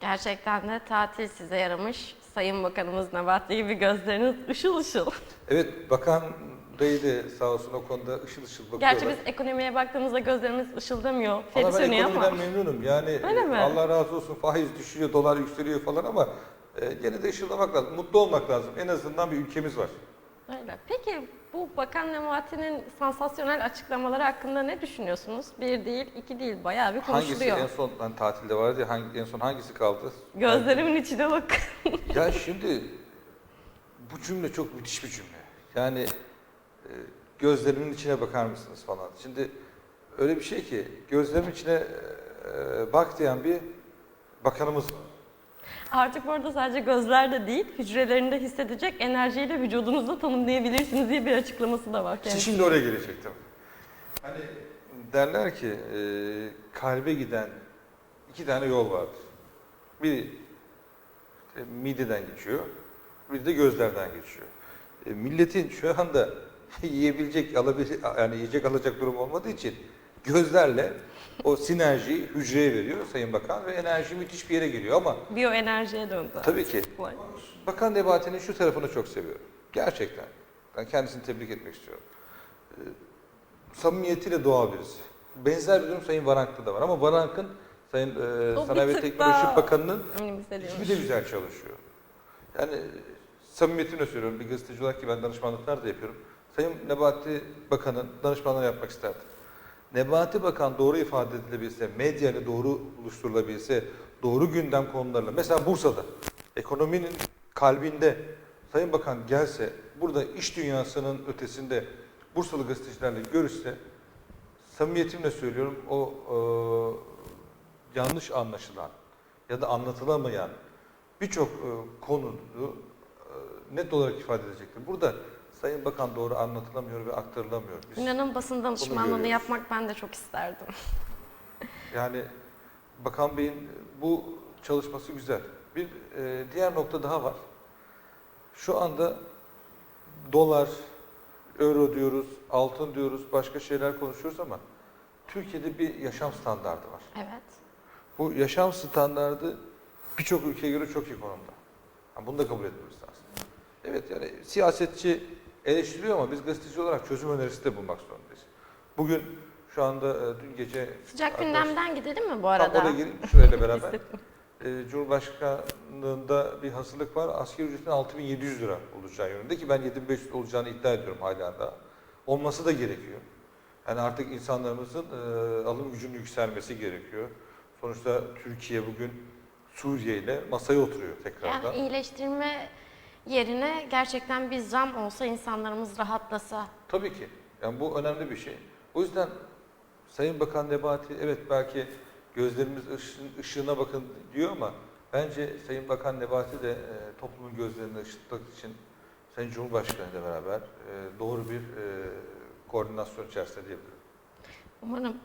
Gerçekten de tatil size yaramış. Sayın Bakanımız Nebati gibi gözleriniz ışıl ışıl. Evet, Bakan Bey de sağ olsun o konuda ışıl ışıl bakıyorlar. Gerçi biz ekonomiye baktığımızda gözlerimiz ışıldamıyor. Ama Feri ben sönüyor ekonomiden ama. memnunum. Yani Öyle mi? Allah razı olsun faiz düşüyor, dolar yükseliyor falan ama e, gene de ışıldamak lazım. Mutlu olmak lazım. En azından bir ülkemiz var. Öyle. Peki bu Bakan Nebati'nin sansasyonel açıklamaları hakkında ne düşünüyorsunuz? Bir değil, iki değil. Bayağı bir Hangisi konuşuluyor. en son hani tatilde vardı ya, hangi, en son hangisi kaldı? Gözlerimin içine bak. Ya şimdi bu cümle çok müthiş bir cümle. Yani e, gözlerimin içine bakar mısınız falan. Şimdi öyle bir şey ki gözlerimin içine e, bak diyen bir bakanımız var. Artık bu arada sadece gözlerde değil, hücrelerinde hissedecek enerjiyi de vücudunuzda tanımlayabilirsiniz diye bir açıklaması da var. İşte şimdi oraya gelecektim. Hani derler ki e, kalbe giden iki tane yol vardır. Biri işte mideden geçiyor, biri de gözlerden geçiyor. E, milletin şu anda yiyebilecek, alabilecek, yani yiyecek alacak durum olmadığı için gözlerle o sinerjiyi hücreye veriyor Sayın Bakan ve enerji müthiş bir yere geliyor ama Biyoenerjiye döndü. tabii ki Vay. Bakan Nebati'nin şu tarafını çok seviyorum. Gerçekten. Ben kendisini tebrik etmek istiyorum. Ee, samimiyetiyle doğal birisi. Benzer bir durum Sayın Varank'ta da var ama Varank'ın Sayın e, Sanayi ve Teknoloji Bakanı'nın hiçbir de güzel çalışıyor. Yani samimiyetimle söylüyorum. Bir gazeteci olarak ki ben danışmanlıklar da yapıyorum. Sayın Nebati Bakan'ın danışmanlığı yapmak isterdim. Nebati Bakan doğru ifade edilebilse, medyayla doğru buluşturulabilse, doğru gündem konularla, mesela Bursa'da, ekonominin kalbinde Sayın Bakan gelse, burada iş dünyasının ötesinde Bursalı gazetecilerle görüşse, samimiyetimle söylüyorum, o e, yanlış anlaşılan ya da anlatılamayan birçok e, konuyu e, net olarak ifade edecektir. Burada Sayın Bakan doğru anlatılamıyor ve aktarılamıyor. Biz İnanın basın danışmanlığını yapmak ben de çok isterdim. Yani Bakan Bey'in bu çalışması güzel. Bir e, diğer nokta daha var. Şu anda dolar, euro diyoruz, altın diyoruz, başka şeyler konuşuyoruz ama Türkiye'de bir yaşam standardı var. Evet. Bu yaşam standardı birçok ülkeye göre çok iyi konumda. Yani bunu da kabul etmemiz lazım. Evet yani siyasetçi eleştiriyor ama biz gazeteci olarak çözüm önerisi de bulmak zorundayız. Bugün şu anda e, dün gece Sıcak gündemden gidelim mi bu Tam arada? oraya gireyim şurayla beraber. Ee, Cumhurbaşkanlığında bir hazırlık var. Asgari ücretin 6700 lira olacağı yönünde ki ben 7500 olacağını iddia ediyorum hala da. Olması da gerekiyor. Yani artık insanlarımızın e, alım gücünün yükselmesi gerekiyor. Sonuçta Türkiye bugün Suriye ile masaya oturuyor tekrardan. Yani iyileştirme yerine gerçekten bir zam olsa insanlarımız rahatlasa. Tabii ki. Yani bu önemli bir şey. O yüzden Sayın Bakan Nebati evet belki gözlerimiz ışın, ışığına bakın diyor ama bence Sayın Bakan Nebati de e, toplumun gözlerini ışıtmak için Sayın Cumhurbaşkanı ile beraber e, doğru bir e, koordinasyon içerisinde diyebilirim. Umarım